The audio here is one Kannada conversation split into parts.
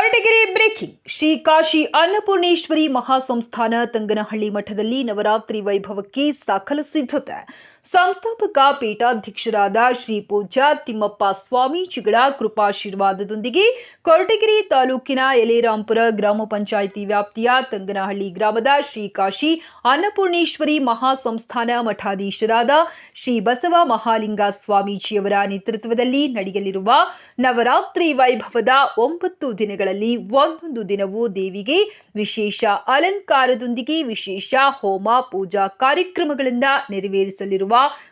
ಕೊರಟಗೆರೆ ಬ್ರೇಕಿಂಗ್. ಶ್ರೀ ಕಾಶಿ ಅನ್ನಪೂರ್ಣೇಶ್ವರಿ ಮಹಾಸಂಸ್ಥಾನ ತಂಗನಹಳ್ಳಿ ಮಠದಲ್ಲಿ ನವರಾತ್ರಿ ವೈಭವಕ್ಕೆ ಸಕಲ ಸಿದ್ಧತೆ. ಸಂಸ್ಥಾಪಕ, ಪೀಠಾಧ್ಯಕ್ಷರಾದ ಶ್ರೀ ಪೂಜ್ಯ ತಿಮ್ಮಪ್ಪ ಸ್ವಾಮೀಜಿಗಳ ಕೃಪಾಶೀರ್ವಾದದೊಂದಿಗೆ ಕೊರಟಗೆರೆ ತಾಲೂಕಿನ ಯಲೇರಾಂಪುರ ಗ್ರಾಮ ಪಂಚಾಯಿತಿ ವ್ಯಾಪ್ತಿಯ ತಂಗನಹಳ್ಳಿ ಗ್ರಾಮದ ಶ್ರೀ ಕಾಶಿ ಅನ್ನಪೂರ್ಣೇಶ್ವರಿ ಮಹಾಸಂಸ್ಥಾನ ಮಠಾಧೀಶರಾದ ಶ್ರೀ ಬಸವ ಮಹಾಲಿಂಗ ಸ್ವಾಮೀಜಿಯವರ ನೇತೃತ್ವದಲ್ಲಿ ನಡೆಯಲಿರುವ ನವರಾತ್ರಿ ವೈಭವದ ಒಂಬತ್ತು ದಿನಗಳಲ್ಲಿ ಒಂದೊಂದು ದಿನವೂ ದೇವಿಗೆ ವಿಶೇಷ ಅಲಂಕಾರದೊಂದಿಗೆ ವಿಶೇಷ ಹೋಮ ಪೂಜಾ ಕಾರ್ಯಕ್ರಮಗಳನ್ನು ನೆರವೇರಿಸಲಿರುವ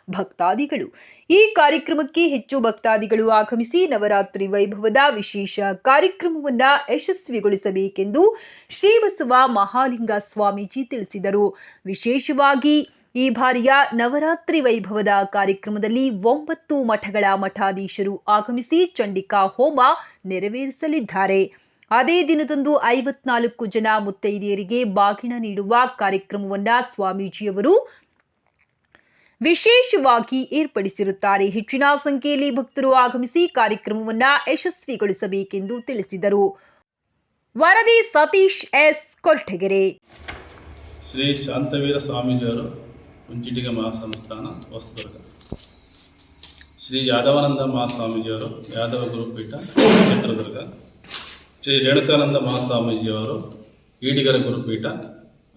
ಭಕ್ತಾದಿಗಳು. ಈ ಕಾರ್ಯಕ್ರಮಕ್ಕೆ ಹೆಚ್ಚು ಭಕ್ತಾದಿಗಳು ಆಗಮಿಸಿ ನವರಾತ್ರಿ ವೈಭವದ ವಿಶೇಷ ಕಾರ್ಯಕ್ರಮವನ್ನು ಯಶಸ್ವಿಗೊಳಿಸಬೇಕೆಂದು ಶ್ರೀ ಬಸವ ಮಹಾಲಿಂಗ ಸ್ವಾಮೀಜಿ ತಿಳಿಸಿದರು. ವಿಶೇಷವಾಗಿ ಈ ಬಾರಿಯ ನವರಾತ್ರಿ ವೈಭವದ ಕಾರ್ಯಕ್ರಮದಲ್ಲಿ ಒಂಬತ್ತು ಮಠಗಳ ಮಠಾಧೀಶರು ಆಗಮಿಸಿ ಚಂಡಿಕಾ ಹೋಮ ನೆರವೇರಿಸಲಿದ್ದಾರೆ. ಅದೇ ದಿನದಂದು ಐವತ್ನಾಲ್ಕು ಜನ ಮುತ್ತೈದೆಯರಿಗೆ ಬಾಗಿನ ನೀಡುವ ಕಾರ್ಯಕ್ರಮವನ್ನು ಸ್ವಾಮೀಜಿಯವರು ವಿಶೇಷವಾಗಿ ಏರ್ಪಡಿಸಿರುತ್ತಾರೆ. ಹೆಚ್ಚಿನ ಸಂಖ್ಯೆಯಲ್ಲಿ ಭಕ್ತರು ಆಗಮಿಸಿ ಕಾರ್ಯಕ್ರಮವನ್ನ ಯಶಸ್ವಿಗೊಳಿಸಬೇಕೆಂದು ತಿಳಿಸಿದರು. ವರದಿ ಸತೀಶ್ ಎಸ್. ಕೊಟ್ಟಗೆರೆ ಶ್ರೀ ಶಾಂತವೀರ ಸ್ವಾಮೀಜಿಯವರು ಕುಂಚಿಟಿಗ ಮಹಾಸಂಸ್ಥಾನ ಹೊಸದುರ್ಗ. ಶ್ರೀ ಯಾದವಾನಂದ ಮಹಾಸ್ವಾಮೀಜಿಯವರು ಯಾದವ ಗುರುಪೀಠ ಚಿತ್ರದುರ್ಗ. ಶ್ರೀ ರೇಣುಕಾನಂದ ಮಹಾಸ್ವಾಮೀಜಿಯವರು ಈಡಿಗರ ಗುರುಪೀಠ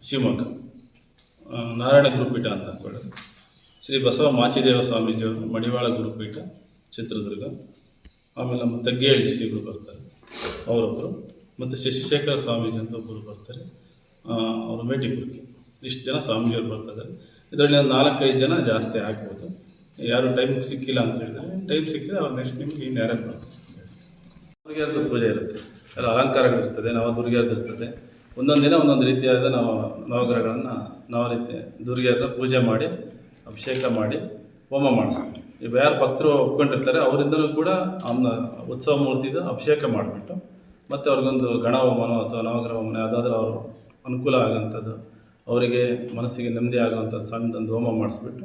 ಶಿವಮೊಗ್ಗ. ನಾರಾಯಣ ಗುರುಪೀಠ ಅಂತ ಶ್ರೀ ಬಸವ ಮಾಚಿದೇವ ಸ್ವಾಮೀಜಿಯವರು ಮಡಿವಾಳ ಗುರುಪೀಠ, ಚಿತ್ರದುರ್ಗ. ಆಮೇಲೆ ನಮ್ಮ ತಗ್ಗೇಳಿ ಶ್ರೀಗಳು ಬರ್ತಾರೆ ಅವರೊಬ್ಬರು ಮತ್ತು ಶಶಿಶೇಖರ ಸ್ವಾಮೀಜಿ ಅಂತ ಒಬ್ಬರು ಬರ್ತಾರೆ. ಅವರು ಅವರು ಕೊಡ್ತಾರೆ ಇಷ್ಟು ಜನ ಸ್ವಾಮೀಜಿಯವರು ಬರ್ತಾರೆ. ಇದರಲ್ಲಿ ಒಂದು ನಾಲ್ಕೈದು ಜನ ಜಾಸ್ತಿ ಆಗ್ಬೋದು. ಯಾರು ಟೈಮ್ ಸಿಕ್ಕಿಲ್ಲ ಅಂತ ಹೇಳಿದರೆ ಟೈಮ್ ಸಿಕ್ಕಿದ್ರೆ ಅವ್ರು ನೆಕ್ಸ್ಟ್ ನಿಮ್ಗೆ ಇನ್ನು ಯಾರು ಬರ್ತಾರೆ? ದುರ್ಗಿಯರ್ದು ಪೂಜೆ ಇರುತ್ತೆ. ಎಲ್ಲ ಅಲಂಕಾರಗಳಿರ್ತದೆ ನವ ಇರ್ತದೆ. ಒಂದೊಂದು ದಿನ ಒಂದೊಂದು ರೀತಿಯಾದ ನಾವು ನವಗ್ರಹಗಳನ್ನು ನಾವು ರೀತಿ ದುರ್ಗಿಯರನ್ನ ಪೂಜೆ ಮಾಡಿ ಅಭಿಷೇಕ ಮಾಡಿ ಹೋಮ ಮಾಡಿಸ್ತೀವಿ. ಯಾರು ಭಕ್ತರು ಒಪ್ಕೊಂಡಿರ್ತಾರೆ, ಅವರಿಂದಲೂ ಕೂಡ ಅವನ ಉತ್ಸವ ಮೂರ್ತಿದು ಅಭಿಷೇಕ ಮಾಡಿಬಿಟ್ಟು ಮತ್ತು ಅವ್ರಿಗೊಂದು ಗಣ ಹೋಮನೋ ಅಥವಾ ನವಗ್ರಹ ಹೋಮನ ಯಾವುದಾದ್ರೂ ಅವರು ಅನುಕೂಲ ಆಗೋಂಥದ್ದು, ಅವರಿಗೆ ಮನಸ್ಸಿಗೆ ನೆಮ್ಮದಿ ಆಗುವಂಥದ್ದು ಸಣ್ಣದೊಂದು ಹೋಮ ಮಾಡಿಸ್ಬಿಟ್ಟು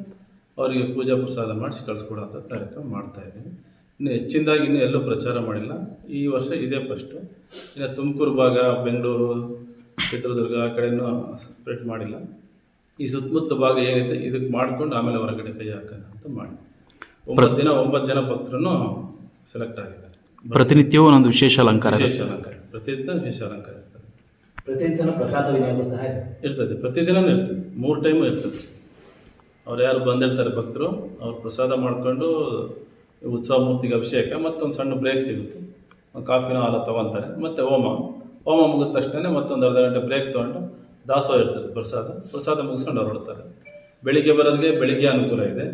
ಅವರಿಗೆ ಪೂಜಾ ಪ್ರಸಾದ ಮಾಡಿಸಿ ಕಳಿಸ್ಕೊಡೋಂಥ ಕಾರ್ಯಕ್ರಮ ಇದ್ದೀನಿ ಇನ್ನು ಹೆಚ್ಚಿನದಾಗಿ ಇನ್ನೂ ಎಲ್ಲೂ ಪ್ರಚಾರ ಮಾಡಿಲ್ಲ. ಈ ವರ್ಷ ಇದೇ ಫಸ್ಟು ಇನ್ನು ತುಮಕೂರು ಭಾಗ, ಬೆಂಗಳೂರು, ಚಿತ್ರದುರ್ಗ ಆ ಕಡೆಯೂ ಸ್ಪ್ರೆಡ್ ಮಾಡಿಲ್ಲ. ಈ ಸುತ್ತಮುತ್ತ ಭಾಗ ಏನಿದೆ ಇದಕ್ಕೆ ಮಾಡ್ಕೊಂಡು ಆಮೇಲೆ ಹೊರಗಡೆ ಕೈ ಹಾಕೋಣ ಅಂತ ಮಾಡಿ. ಒಂಬತ್ತು ದಿನ ಒಂಬತ್ತು ಜನ ಭಕ್ತರನ್ನು ಸೆಲೆಕ್ಟ್ ಆಗಿದ್ದಾರೆ. ಪ್ರತಿನಿತ್ಯವೂ ಒಂದೊಂದು ವಿಶೇಷ ಅಲಂಕಾರ ವಿಶೇಷ ಅಲಂಕಾರ. ಪ್ರತಿದಿನ ವಿಶೇಷ ಅಲಂಕಾರ ಇರ್ತದೆ. ಪ್ರತಿ ಪ್ರಸಾದ ವಿನಿಯೋಗ ಸಹ ಇರ್ತದೆ. ಪ್ರತಿದಿನವೂ ಇರ್ತದೆ. ಮೂರು ಟೈಮು ಇರ್ತದೆ. ಅವ್ರು ಯಾರು ಬಂದಿರ್ತಾರೆ ಭಕ್ತರು ಅವ್ರು ಪ್ರಸಾದ ಮಾಡಿಕೊಂಡು ಉತ್ಸವ ಮೂರ್ತಿಗೆ ಅಭಿಷೇಕ ಮತ್ತೊಂದು ಸಣ್ಣ ಬ್ರೇಕ್ ಸಿಗುತ್ತೆ. ಕಾಫಿನ ಕಾಫಿನೋ ಹಾಲು ತೊಗೊತಾರೆ. ಮತ್ತು ಹೋಮ. ಹೋಮ ಮುಗಿದ ತಕ್ಷಣ ಮತ್ತೊಂದು ಅರ್ಧ ಗಂಟೆ ಬ್ರೇಕ್ ತೊಗೊಂಡು ದಾಸೋಹ ಇರ್ತದೆ, ಪ್ರಸಾದ. ಪ್ರಸಾದ ಮುಗಿಸ್ಕೊಂಡು ಹೊರಡ್ತಾರೆ. ಬೆಳಿಗ್ಗೆ ಬರೋರಿಗೆ ಬೆಳಿಗ್ಗೆ ಅನುಕೂಲ ಇದೆ.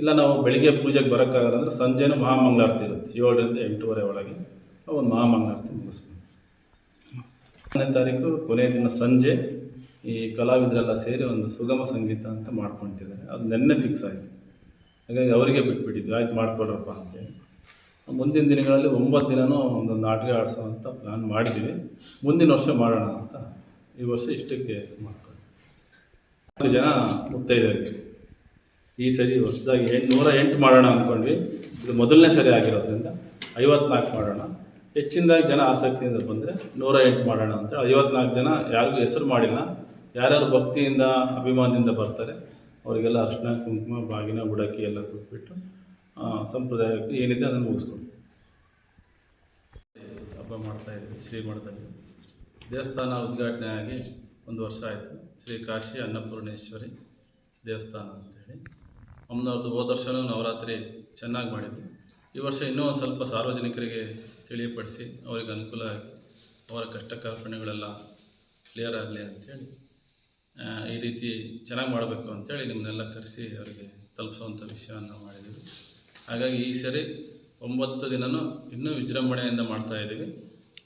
ಇಲ್ಲ ನಾವು ಬೆಳಿಗ್ಗೆ ಪೂಜೆಗೆ ಬರೋಕ್ಕಾಗಲ್ಲ ಅಂದರೆ ಸಂಜೆನೂ ಮಹಾಮಂಗಳಾರತಿ ಇರುತ್ತೆ. ಏಳರಿಂದ ಎಂಟೂವರೆ ಒಳಗೆ ಒಂದು ಮಹಾಮಂಗಳಾರತಿ ಹತ್ತನೇ ತಾರೀಕು ಕೊನೆಯ ದಿನ ಸಂಜೆ ಈ ಕಲಾವಿದರೆಲ್ಲ ಸೇರಿ ಒಂದು ಸುಗಮ ಸಂಗೀತ ಅಂತ ಮಾಡ್ಕೊಳ್ತಿದ್ದಾರೆ. ಅದು ನೆನ್ನೆ ಫಿಕ್ಸ್ ಆಯಿತು. ಹಾಗಾಗಿ ಅವರಿಗೆ ಬಿಟ್ಬಿಟ್ಟಿದ್ವಿ ಆಯ್ತು, ಮಾಡಿಕೊಡ್ರಪ್ಪ ಅಂತೇಳಿ. ಮುಂದಿನ ದಿನಗಳಲ್ಲಿ ಒಂಬತ್ತು ದಿನವೂ ಒಂದು ನಾಟಕ ಆಡಿಸೋ ಅಂತ ಪ್ಲ್ಯಾನ್ ಮಾಡಿದ್ದೀವಿ. ಮುಂದಿನ ವರ್ಷ ಮಾಡೋಣ ಅಂತ ಈ ವರ್ಷ ಇಷ್ಟಕ್ಕೆ ಮಾಡ್ಕೊಂಡು ಜನ ಮುತ್ತೈದರಿಗೆ ಈ ಸರಿ ಹೊಸದಾಗಿ ಎಂಟು ನೂರ ಎಂಟು ಮಾಡೋಣ ಅಂದ್ಕೊಂಡ್ವಿ. ಇದು ಮೊದಲನೇ ಸರಿ ಆಗಿರೋದ್ರಿಂದ ಐವತ್ನಾಲ್ಕು ಮಾಡೋಣ. ಹೆಚ್ಚಿನದಾಗಿ ಜನ ಆಸಕ್ತಿಯಿಂದ ಬಂದರೆ ನೂರ ಎಂಟು ಮಾಡೋಣ ಅಂತ ಐವತ್ನಾಲ್ಕು ಜನ ಯಾರಿಗೂ ಹೆಸರು ಮಾಡಿಲ್ಲ. ಯಾರ್ಯಾರು ಭಕ್ತಿಯಿಂದ, ಅಭಿಮಾನದಿಂದ ಬರ್ತಾರೆ, ಅವರಿಗೆಲ್ಲ ಅರ್ಶಿನ, ಕುಂಕುಮ, ಬಾಗಿನ ಬುಡಕಿ ಎಲ್ಲ ಕೊಟ್ಬಿಟ್ಟು ಸಂಪ್ರದಾಯಕ್ಕೆ ಏನಿದೆ ಅದನ್ನು ಮುಗಿಸ್ಕೊಂಡು. ಹಬ್ಬ ಮಾಡ್ತಾ ಇದ್ವಿ ಶ್ರೀಮಠದಲ್ಲಿ. ದೇವಸ್ಥಾನ ಉದ್ಘಾಟನೆ ಆಗಿ ಒಂದು ವರ್ಷ ಆಯಿತು. ಶ್ರೀ ಕಾಶಿ ಅನ್ನಪೂರ್ಣೇಶ್ವರಿ ದೇವಸ್ಥಾನ ಅಂತೇಳಿ. ಅಮ್ಮನವ್ರದ್ದು ಹೋದ ವರ್ಷವೂ ನವರಾತ್ರಿ ಚೆನ್ನಾಗಿ ಮಾಡಿದ್ವಿ ಈ ವರ್ಷ ಇನ್ನೂ ಒಂದು ಸ್ವಲ್ಪ ಸಾರ್ವಜನಿಕರಿಗೆ ತಿಳಿಯಪಡಿಸಿ ಅವರಿಗೆ ಅನುಕೂಲ ಆಗಿ ಅವರ ಕಷ್ಟ ಕಲ್ಪನೆಗಳೆಲ್ಲ ಕ್ಲಿಯರ್ ಆಗಲಿ ಅಂಥೇಳಿ ಈ ರೀತಿ ಚೆನ್ನಾಗಿ ಮಾಡಬೇಕು ಅಂಥೇಳಿ ನಿಮ್ಮನ್ನೆಲ್ಲ ಕರೆಸಿ ಅವರಿಗೆ ತಲುಪಿಸುವಂಥ ವಿಷಯವನ್ನು ಮಾಡಿದ್ದೀವಿ. ಹಾಗಾಗಿ ಈ ಸರಿ ಒಂಬತ್ತು ದಿನವೂ ಇನ್ನೂ ವಿಜೃಂಭಣೆಯಿಂದ ಮಾಡ್ತಾ ಇದ್ದೀವಿ.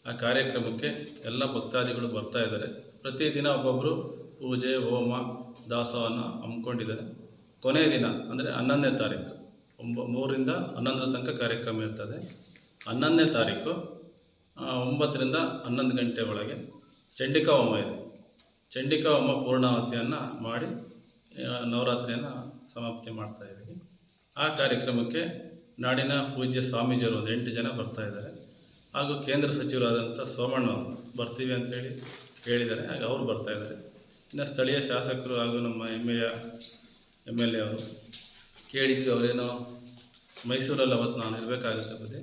ಆ ಕಾರ್ಯಕ್ರಮಕ್ಕೆ ಎಲ್ಲ ಭಕ್ತಾದಿಗಳು ಬರ್ತಾ ಇದ್ದಾರೆ. ಪ್ರತಿದಿನ ಒಬ್ಬೊಬ್ಬರು ಪೂಜೆ, ಹೋಮ ದಾಸವನ್ನು ಹಮ್ಮಿಕೊಂಡಿದ್ದಾರೆ. ಕೊನೆಯ ದಿನ, ಅಂದರೆ ಹನ್ನೊಂದನೇ ತಾರೀಕು, ಒಂಬ, ಮೂರರಿಂದ ಹನ್ನೊಂದರ ತನಕ ಕಾರ್ಯಕ್ರಮ ಇರ್ತದೆ. ಹನ್ನೊಂದನೇ ತಾರೀಕು ಒಂಬತ್ತರಿಂದ ಹನ್ನೊಂದು ಗಂಟೆ ಒಳಗೆ ಚಂಡಿಕಾ ಹೋಮ ಇದೆ. ಚಂಡಿಕಾ ಹೋಮ ಪೂರ್ಣಾವತಿಯನ್ನು ಮಾಡಿ ನವರಾತ್ರಿಯನ್ನು ಸಮಾಪ್ತಿ ಮಾಡ್ತಾ ಇದ್ದೀವಿ. ಆ ಕಾರ್ಯಕ್ರಮಕ್ಕೆ ನಾಡಿನ ಪೂಜ್ಯ ಸ್ವಾಮೀಜಿಯವರು ಒಂದು ಎಂಟು ಜನ ಬರ್ತಾ ಇದ್ದಾರೆ. ಹಾಗೂ ಕೇಂದ್ರ ಸಚಿವರಾದಂಥ ಸೋಮಣ್ಣ ಬರ್ತೀವಿ ಅಂತೇಳಿ ಹೇಳಿದ್ದಾರೆ. ಹಾಗೆ ಅವರು ಬರ್ತಾ ಇದ್ದಾರೆ. ಇನ್ನು ಸ್ಥಳೀಯ ಶಾಸಕರು ಹಾಗೂ ನಮ್ಮ ಹೆಮ್ಮೆಯ ಎಂ ಎಲ್ ಎ ಅವರು ಕೇಳಿದ್ವಿ, ಅವರೇನೋ ಮೈಸೂರಲ್ಲಿ ಅವತ್ತು ನಾನು ಇರಬೇಕಾಗುತ್ತೆ ಬುದ್ಧಿ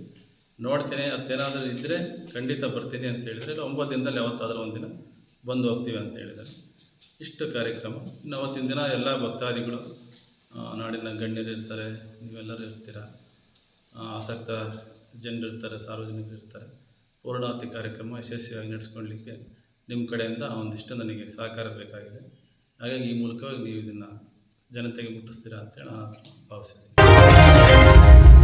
ನೋಡ್ತೀನಿ, ಅತ್ತೇನಾದರೂ ಇದ್ದರೆ ಖಂಡಿತ ಬರ್ತೀನಿ ಅಂತ ಹೇಳಿದರೆ ಒಂಬತ್ತು ದಿನದಲ್ಲಿ ಯಾವತ್ತಾದರೂ ಒಂದಿನ ಬಂದು ಹೋಗ್ತೀವಿ ಅಂತ ಹೇಳಿದ್ದಾರೆ. ಇಷ್ಟು ಕಾರ್ಯಕ್ರಮ. ಇನ್ನು ಅವತ್ತಿನ ದಿನ ಎಲ್ಲ ಭಕ್ತಾದಿಗಳು ನಾಡಿನ ಗಣ್ಯರು ಇರ್ತಾರೆ, ನೀವೆಲ್ಲರೂ ಇರ್ತೀರ? ಆಸಕ್ತ ಜನರು ಸಾರ್ವಜನಿಕರಿರ್ತಾರೆ ಪೂರ್ಣಾವತಿ ಕಾರ್ಯಕ್ರಮ ಯಶಸ್ವಿಯಾಗಿ ನಡೆಸ್ಕೊಳ್ಲಿಕ್ಕೆ ನಿಮ್ಮ ಕಡೆಯಿಂದ ಒಂದಿಷ್ಟು ನನಗೆ ಸಹಕಾರ ಬೇಕಾಗಿದೆ. ಹಾಗಾಗಿ ಈ ಮೂಲಕವಾಗಿ ನೀವು ಇದನ್ನು ಜನತೆಗೆ ಮುಟ್ಟಿಸ್ತೀರಾ ಅಂತೇಳಿ ನಾನು ಭಾವಿಸಿದ್ದೀನಿ